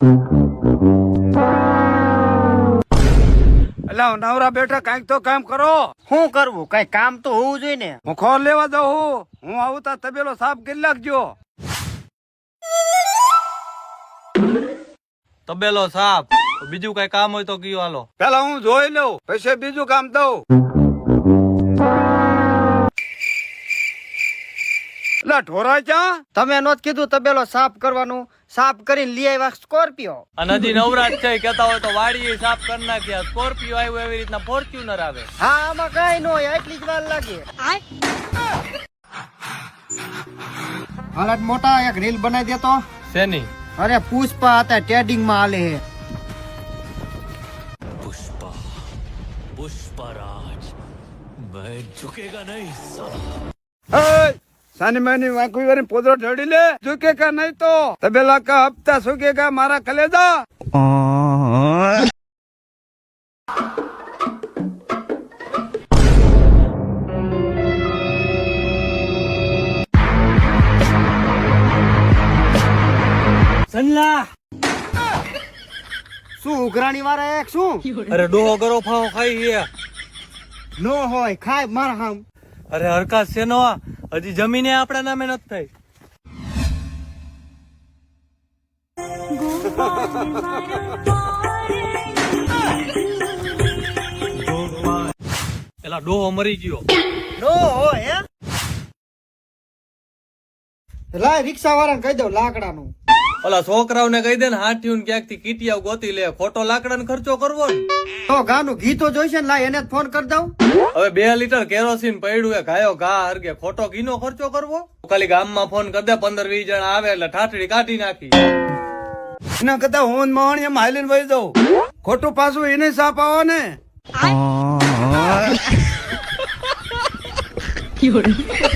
એટલે નવરા બેઠા કંઈક તો કામ કરો. શું કરવું? કઈ કામ તો હોવું જોઈએ ને હું ખોર લેવા દઉં હું હું આવું તા તબેલો સાફ કરી નાખજો. તબેલો સાફ. બીજું કઈ કામ હોય તો કયો હાલો. પેલા હું જોઈ લઉં પછી બીજું કામ દઉં. એટલે ઢોરા ચા તમે નો કીધું તબેલો સાફ કરવાનું. સાફ કરીને લઈ આવ્યા સ્કોર્પિયો. અને હજી નવરાજ છે કેતા હોય તો વાડી સાફ કરી નાખ્યા. સ્કોર્પિયો આવ્યો એવી રીતના ફોર્ચ્યુનર આવે. હા આમાં કઈ ન હોય એટલી જ વાર લાગે. હાલત મોટા એક રીલ બનાવી દેતો શેની? અરે પુષ્પા હતા ટેડિંગમાં હાલે હે. એ, સાની માની વાંકુઈ વારી પોદરો ઢળી લે. ઝુકે કા નહીં તો. તબેલા કા હપ્તા સુકે કા મારા કલેજા. સલ્લા શું ઉઘરાણી વાળા એક શું? અરે ડોહો ગરો ફાવો ખાઈ હે નો હોય ખાય માર હામ. અરે હરકા સેનો આ? હજી જમીને આપણા નામે નથી થઈ પેલા ડોહો મરી ગયો. નો હોય લાય રિક્ષા વાળાને કહી દઉં લાકડાનું. ઓલા છોકરાઓને કહી દે ને હાથીયું ક્યાંકથી કીટિયાઓ ગોતી લે ખોટો લાકડા ખર્ચો કરવો ને. તો ગાનું તો જોઈશે ને લાય એને ફોન કરી દઉં. હવે બે લીટર કેરોસીન પડ્યું એ ગાયો ઘા હરગે. ખોટો ઘીનો ખર્ચો કરવો? ખાલી ગામમાં ફોન કરી દે પંદર વીસ જણા આવે એટલે ઠાઠડી કાઢી નાખી. એના કરતા હું મોહણી એમ હાલીન વહી દઉં ખોટું પાછું એને સાપ આવો ને